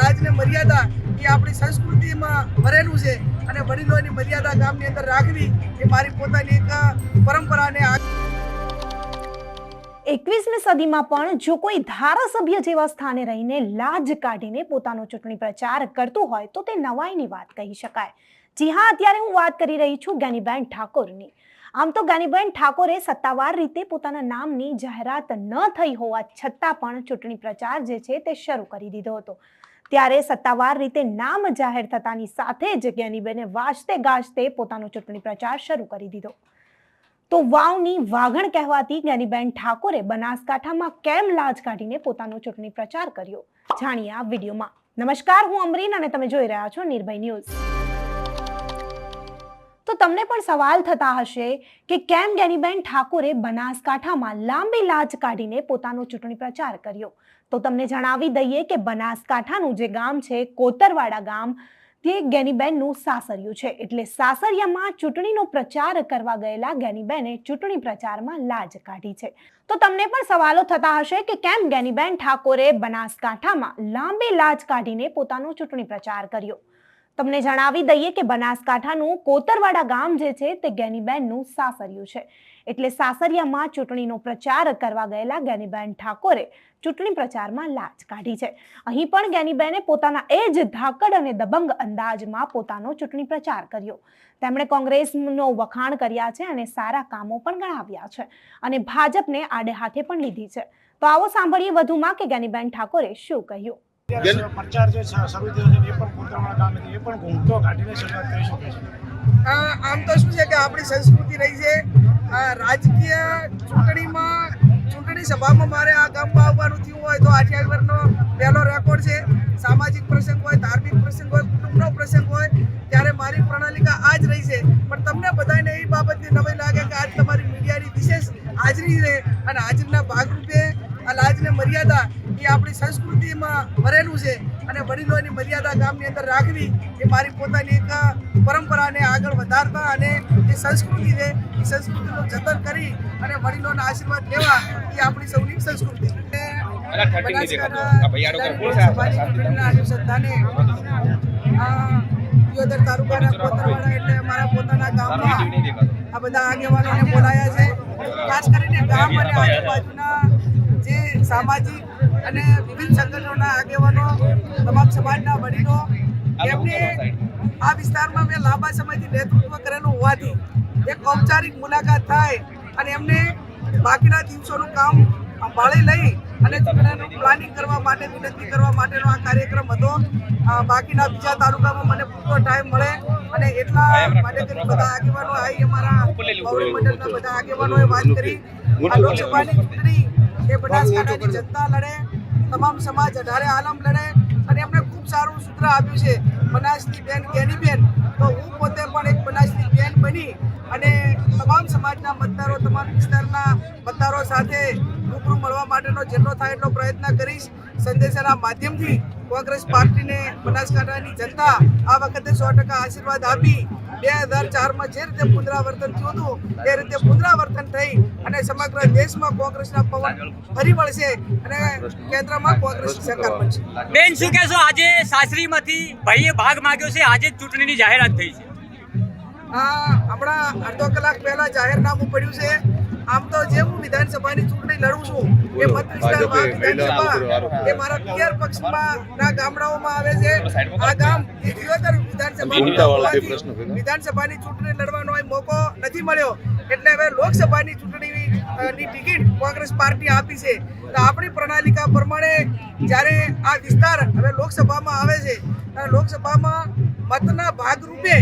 લાજને મર્યાદા એ આપણી સંસ્કૃતિમાં ભરેલું છે અને વડીલોની મર્યાદા ગામની અંદર રાખવી એ મારી પોતાની એક પરંપરાને એકવીસમી સદીમાં પણ જો કોઈ ધારાસભ્ય જેવા સ્થાને રહીને લાજ કાઢીને પોતાનો ચૂંટણી પ્રચાર કરતું હોય તો તે નવાઈની વાત કહી શકાય. જી હા, અત્યારે હું વાત કરી રહી છું જ્ઞાનીબેન ઠાકોરની. આમ તો જ્ઞાનીબેન ઠાકોરે સત્તાવાર રીતે પોતાના નામની જાહેરાત ન થઈ હોવા છતાં પણ ચૂંટણી પ્રચાર જે છે તે શરૂ કરી દીધો હતો. ત્યારે સત્તાવાર રીતે નામ જાહેર થતાની સાથે જ જ્ઞાનીબેને વાજતે ગાજતે પોતાનો ચૂંટણી પ્રચાર શરૂ કરી દીધો. તો વાવની વાઘણ કહેવાતી જ્ઞાનીબેન ઠાકોરે બનાસકાંઠામાં કેમ લાજ કાઢીને પોતાનો ચૂંટણી પ્રચાર કર્યો? જાણીએ આ વિડીયોમાં. નમસ્કાર, હું અમરીન અને તમે જોઈ રહ્યા છો નિર્ભય ન્યૂઝ. તમને પણ સવાલ થતા હશે કે કેમ ગેનીબેન ઠાકોરે બનાસકાંઠામાં લાંબી લાજ કાઢીને પોતાનો ચૂંટણી પ્રચાર કર્યો? તો તમને જણાવી દઈએ કે બનાસકાંઠાનું જે ગામ છે, કોતરવાડા ગામ, તે ગેનીબેનનું સાસરિયું છે. એટલે સાસરિયામાં ચૂંટણીનો પ્રચાર કરવા ગયેલા ગેનીબેને ચૂંટણી પ્રચારમાં લાજ કાઢી છે. તો તમને પણ સવાલો થતા હશે કે કેમ ગેનીબેન ઠાકોરે બનાસકાંઠામાં લાંબી લાજ કાઢીને પોતાનો ચૂંટણી પ્રચાર કર્યો? તમને જણાવી દઈએ કે બનાસકાંઠાનું કોતરવાડા ગામ જે છે તે ગેનીબેનનું સાસરિયું છે. એટલે સાસરિયામાં ચૂંટણીનો પ્રચાર કરવા ગયેલા ગેનીબેન ઠાકોરે ચૂંટણી પ્રચારમાં લાજ કાઢી છે. અહીં પણ ગેનીબેને પોતાના એ જ ધાકડ અને દબંગ અંદાજમાં પોતાનો ચૂંટણી પ્રચાર કર્યો. તેમણે કોંગ્રેસનો વખાણ કર્યા છે અને સારા કામો પણ ગણાવ્યા છે અને ભાજપને આડે હાથે પણ લીધી છે. તો આવો સાંભળીએ વધુમાં કે ગેનીબેન ઠાકોરે શું કહ્યું. પ્રચાર જે છે પણ ઘૂમતો, કાઢીને શરૂઆત કરી શકે છે? આમ તો શું છે કે આપણી સંસ્કૃતિ રહી છે. રાજકીય ચૂંટણીમાં, ચૂંટણી સભામાં મારે આ ગામમાં આવવાનું થયું હોય તો અઠ્યાવીસ વર્ષનો પહેલો રેકોર્ડ છે. સામાજિક પ્રસંગ હોય, ધાર્મિક પ્રસંગ હોય, કુટુંબનો પ્રસંગ હોય, ત્યારે મારી પ્રણાલિકા આ જ રહી છે. પણ તમને બધાને એ બાબતની નવાઈ લાગે કે આજ તમારી મીડિયાની વિશેષ હાજરી છે અને હાજરીના ભાગરૂપે આ લાજને મર્યાદા એ આપણી સંસ્કૃતિમાં ભરેલું છે. અને વડીલોની મર્યાદા ગામની અંદર રાખવી એ મારી પોતાની એક પરંપરાને આગળ વધારતા અને જે સંસ્કૃતિ છે એ સંસ્કૃતિનું જતન કરી અને વડીલોના આશીર્વાદ લેવા એ આપણી સૌની સંસ્કૃતિ. અનુસંધાને દિયોદર તાલુકાના કોતરવાડા એટલે મારા પોતાના ગામમાં આ બધા આગેવાનોને બોલાયા છે. ખાસ કરીને ગામ અને આજુબાજુના જે સામાજિક અને વિવિધ સંગઠનોના આગેવાનો, તમામ સમાજના વડીલો, એમને આ વિસ્તારમાં મેં લાંબા સમયથી નેતૃત્વ કરેલું હોવાથી એક ઔપચારિક મુલાકાત થાય અને એમને બાકીના દિવસોનું કામ સંભાળી લઈ અને ચૂંટણીનું પ્લાનિંગ કરવા માટે, વિનંતી કરવા માટેનો આ કાર્યક્રમ હતો. બાકીના બીજા તાલુકામાં મને પૂરતો ટાઈમ મળે અને એટલા માટે કરી બધા આગેવાનો આવી અમારા પૌરી મંડળના બધા આગેવાનોએ વાત કરી. આ લોકસભાની ચૂંટણી એ બનાસકાંઠાની જનતા લડે. તમામ સમાજ અઢારે આલમ લડે અને એમણે ખૂબ સારું સૂત્ર આપ્યું છે, બનાસની બેન કેની બેન? તો હું પોતે પણ એક બનાસની બેન બની અને તમામ સમાજના મતદારો, તમામ વિસ્તારના મતદારો સાથે રૂબરૂ મળવા માટેનો જેટલો થાય એટલો પ્રયત્ન કરીશ. સંદેશાના માધ્યમથી કોંગ્રેસ પાર્ટીને બનાસકાંઠાની જનતા આ વખતે સો ટકા આશીર્વાદ આપી બે હજાર ચારમાં જે રીતે પુનરાવર્તન થયું હતું એ રીતે પુનરાવર્તન થઈ અને સમગ્ર દેશમાં કોંગ્રેસના પવન ફરી વળશે અને કેન્દ્રમાં કોંગ્રેસ સરકાર બનશે. બેન શું કહેશો? આજે સાસરીમાંથી ભાઈએ ભાગ માંગ્યો છે. આજે જ ચૂંટણીની જાહેરાત થઈ છે. આ હમણાં અડધો કલાક પહેલા જાહેરનામું પડ્યું છે. આમ તો વિધાનસભાની ચૂંટણી લડું છું. એ મત વિસ્તારમાં વિધાનસભા એ મારા પિયર પક્ષમાં ના ગામડાઓમાં આવે છે. આ ગામ એ દિયોદર વિધાનસભા વિધાનસભાની ચૂંટણી લડવાનો મોકો નથી મળ્યો. એટલે હવે લોકસભાની ચૂંટણી ની ટિકિટ કોંગ્રેસ પાર્ટી આપી છે. તો આપણી પ્રણાલિકા પ્રમાણે જ્યારે આ વિસ્તાર હવે લોકસભામાં આવે છે અને લોકસભામાં મતના ભાગરૂપે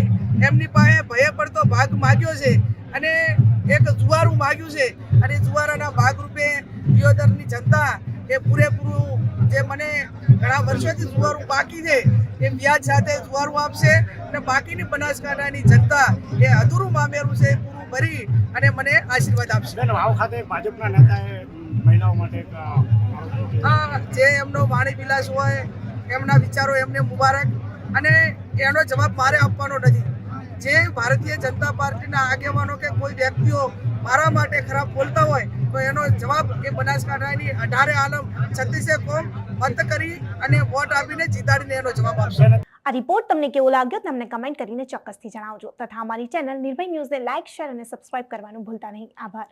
એમની પાસે ભય પડતો ભાગ માગ્યો છે અને એક જુવારું માગ્યું છે. અને જુવારાના ભાગરૂપે દિયોદરની જનતા એ પૂરેપૂરું જે મને ઘણા વર્ષોથી જુવારું બાકી છે એ વ્યાજ સાથે જુવારું આપશે અને બાકીની બનાસકાંઠાની જનતા એ અધૂરું મામેરું છે પૂરું ભરી અને મને આશીર્વાદ આપશે. વાવ ખાતે ભાજપના નેતાએ મહિલાઓ માટે હા જે એમનો વાણી વિલાસ હોય એમના વિચારો એમને મુબારક અને એનો જવાબ મારે આપવાનો નથી. જે ભારતીય જનતા પાર્ટીના આગેવાનો કે કોઈ વ્યક્તિઓ મારા માટે ખરાબ બોલતા હોય, તો એનો જવાબ એ બનાસકાંઠાની અઢારે આલમ છત્રીસે કોમ મત કરી અને વોટ આપીને જીતાડીને એનો જવાબ આપશે. આ રિપોર્ટ તમને કેવો લાગ્યો તમને કમેન્ટ કરીને ચોક્કસથી જણાવજો. તથા અમારી ચેનલ નિર્ભય ન્યૂઝને લાઇક, શેર અને સબસ્ક્રાઇબ કરવાનું ભૂલતા નહીં. આભાર.